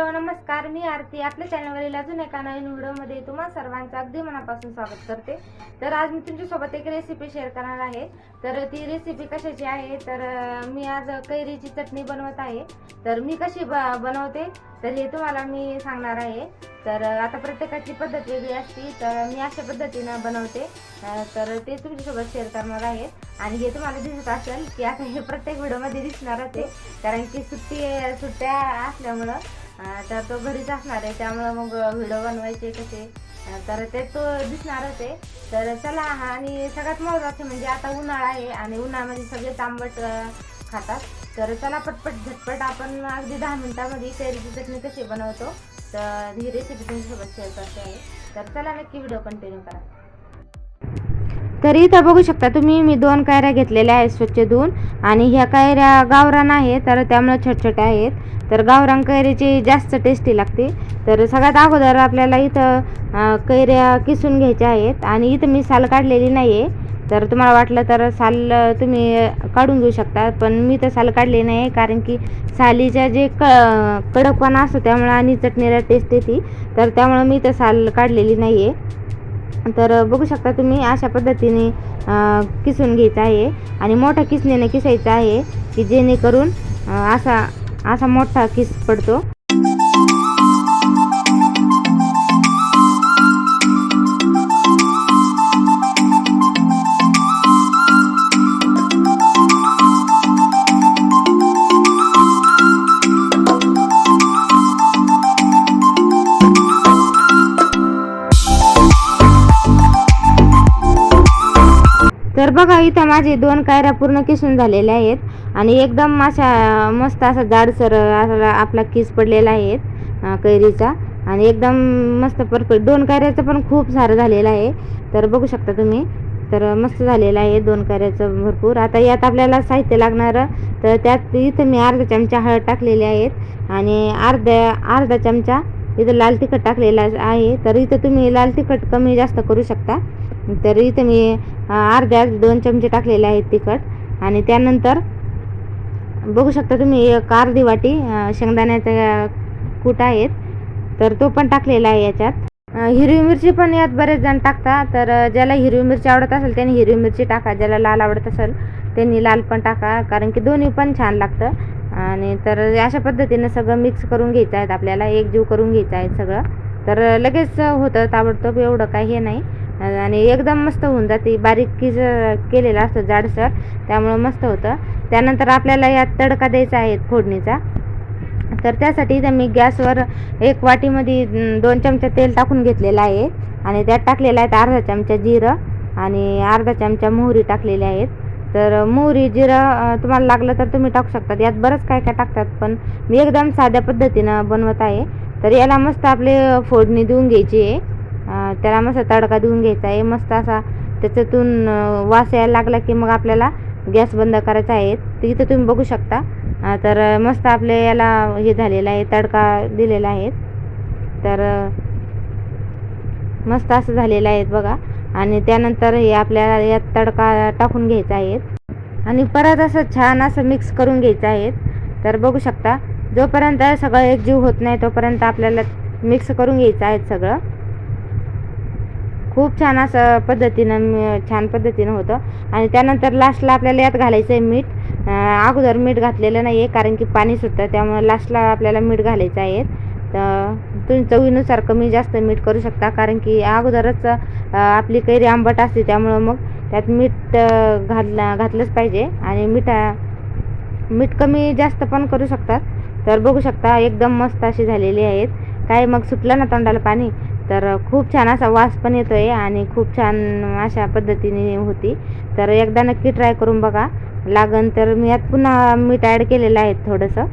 Hello नमस्कार. मी आरती. आपल्या चॅनलवरील अजून एका नवीन व्हिडिओमध्ये तुम्हा सर्वांचं अगदी मनापासून स्वागत करते. तर आज मी तुमच्यासोबत एक रेसिपी शेअर करणार आहे. तर ती रेसिपी कशाची आहे? तर मी आज कैरीची चटणी बनवत आहे. तर मी कशी ब बनवते? तर हे तुम्हाला मी सांगणार आहे. तर आता प्रत्येकाची पद्धत वेगळी असते तर मी अशा पद्धतीनं बनवते. तर ते तुमच्यासोबत शेअर करणार आहे. आणि हे तुम्हाला दिसत असेल की आता हे प्रत्येक व्हिडिओमध्ये दिसणारच आहे. कारण की सुट्टी सुट्ट्या असल्यामुळं तर तो घरीच असणार आहे त्यामुळं मग व्हिडिओ बनवायचे कसे. तर ते तो दिसणारच आहे. तर चला हा आणि सगळ्यात महत्त्वाचं म्हणजे आता उन्हाळा आहे आणि उन्हाळ्यामध्ये सगळे तांबट खातात. तर चला पटपट झटपट आपण अगदी दहा मिनिटामध्ये कैरीची चटणी कशी बनवतो. तर ही रेसिपी तुमच्यासोबत शेअर करते आहे. तर चला नक्की व्हिडिओ कंटिन्यू करा. तर इथं बघू शकता तुम्ही मी दोन कायऱ्या घेतलेल्या आहेत स्वच्छ धुवून आणि ह्या कायऱ्या गावरान आहे तर त्यामुळे छोटछोट्या आहेत. तर गावरान कैरीची जास्त टेस्टी लागते. तर सगळ्यात अगोदर आपल्याला इथं कैऱ्या किसून घ्यायच्या आहेत आणि इथं मी साल काढलेली नाही आहे तर तुम्हाला वाटलं तर साल तुम्ही काढून घेऊ शकता पण मी तर साल काढली नाही कारण की सालीच्या जे क कडकपणा असतो त्यामुळे आणि चटणीला टेस्ट येते. तर त्यामुळं मी तर साल काढलेली नाही आहे तर बघू शकता तुम्ही अशा पद्धतीने किसून घ्यायचं आहे आणि मोठ्या किसणीने किसायचं आहे की जेणेकरून असा असा मोठा किस पडतो. तर बघा इथं माझे दोन कायऱ्या पूर्ण किसून झालेल्या आहेत. आणि एकदम अशा मस्त असा जाडसर असा आपला किस पडलेला आहे कैरीचा. आणि एकदम मस्त परफेक्ट दोन कायऱ्याचं पण खूप सारं झालेलं आहे. तर बघू शकता तुम्ही तर मस्त झालेलं आहे दोन कायऱ्याचं भरपूर. आता यात आपल्याला साहित्य लागणारं तर त्यात इथं मी अर्धा चमचा हळद टाकलेली आहेत आणि अर्ध्या अर्धा चमचा इथं लाल तिखट टाकलेला आहे. तर इथं तुम्ही लाल तिखट कमी जास्त करू शकता. तर इथं मी अर्ध्या दोन चमचे टाकलेले आहेत तिखट. आणि त्यानंतर बघू शकता तुम्ही एक अर्धी वाटी शेंगदाण्याचा कूट आहेत. तर तो पण टाकलेला आहे याच्यात. हिरवी मिरची पण यात बरेच जण टाकता. तर ज्याला हिरवी मिरची आवडत असेल त्यांनी हिरवी मिरची टाका. ज्याला लाल आवडत असेल त्यांनी लाल पण टाका. कारण की दोन्ही पण छान लागतं. आणि तर अशा पद्धतीनं सगळं मिक्स करून घ्यायचं आहे आपल्याला. एकजीव करून घ्यायचं आहे सगळं. तर लगेच होतं ताबडतोब. एवढं काही हे नाही. आणि एकदम मस्त होऊन जाते. बारीकीचं केलेलं असतं जाडसर त्यामुळं मस्त होतं. त्यानंतर आपल्याला यात तडका द्यायचा आहे फोडणीचा. तर त्यासाठी इथं मी गॅसवर एक वाटीमध्ये दोन चमचा तेल टाकून घेतलेलं आहे. आणि त्यात टाकलेलं आहे अर्धा चमचा जिरं आणि अर्धा चमचा मोहरी टाकलेल्या आहेत. तर मोहरी जिरं तुम्हाला लागलं तर तुम्ही टाकू शकतात यात बरंच काय काय टाकतात पण मी एकदम साध्या पद्धतीनं बनवत आहे. तर याला मस्त आपले फोडणी देऊन घ्यायची आहे. त्याला मस्त तडका देऊन घ्यायचा आहे. मस्त असा त्याच्यातून वास यायला लागला की मग आपल्याला गॅस बंद करायचा आहे. तर इथं तुम्ही बघू शकता. तर मस्त आपले याला हे झालेलं आहे तडका दिलेला आहे. तर मस्त असं झालेलं आहे बघा. आणि त्यानंतर हे आपल्याला यात तडका टाकून घ्यायचा आहे. आणि परत असं छान असं मिक्स करून घ्यायचं आहे. तर बघू शकता जोपर्यंत सगळं एकजीव होत नाही तोपर्यंत आपल्याला मिक्स करून घ्यायचं आहे सगळं. खूप छान असं पद्धतीनं छान पद्धतीनं होतं. आणि त्यानंतर लास्टला आपल्याला यात घालायचं आहे मीठ अगोदर मीठ घातलेलं नाही आहे कारण की पाणी सुटतं त्यामुळे लास्टला आपल्याला मीठ घालायचं आहे. तर तुम्ही चवीनुसार कमी जास्त मीठ करू शकता कारण की अगोदरच आपली कैरी आंबट असते त्यामुळं मग त्यात मीठ घातला घातलंच पाहिजे. आणि मिठा मीठ कमी जास्त पण करू शकतात. तर बघू शकता एकदम मस्त अशी झालेली आहेत. काय मग सुटलं ना तोंडाला पाणी? तर खूप छान असा वास पण येतो आहे आणि खूप छान अशा पद्धतीने होती. तर एकदा नक्की ट्राय करून बघा. लागन तर मी यात पुन्हा मीठ ॲड केलेलं आहे थोडंसं.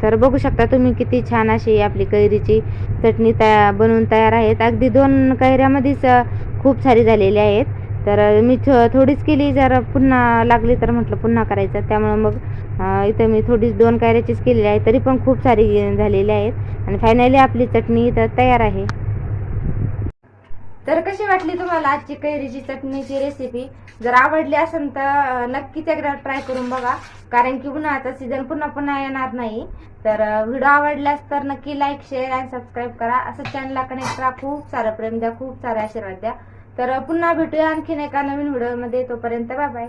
तर बघू शकता तुम्ही किती छान अशी आपली कैरीची चटणी तया बनवून तयार आहेत. अगदी दोन कैऱ्यामध्येच खूप सारी झालेली आहेत. तर मी थो थोडीच केली जर पुन्हा लागली तर म्हटलं पुन्हा करायचं. त्यामुळं मग इथं मी थोडीच दोन कायऱ्याचीच केलेली आहे तरी पण खूप सारी झालेली आहेत. आणि फायनली आपली चटणी इथं तयार आहे. तर कशी वाटली तुम्हाला आजची कैरीची चटणीची रेसिपी जर आवडली असेल तर नक्कीच एकदा ट्राय करून बघा. कारण की उन्हाळ्याचा सीझन पुन्हा पुन्हा येणार नाही. तर व्हिडिओ आवडल्यास तर नक्की लाईक शेअर आणि सबस्क्राईब करा. असं चॅनलला कनेक्ट करा. खूप सारं प्रेम द्या खूप सारे आशीर्वाद द्या. तर पुन्हा भेटूया आणखीन एका नवीन व्हिडिओमध्ये. तोपर्यंत बाय बाय.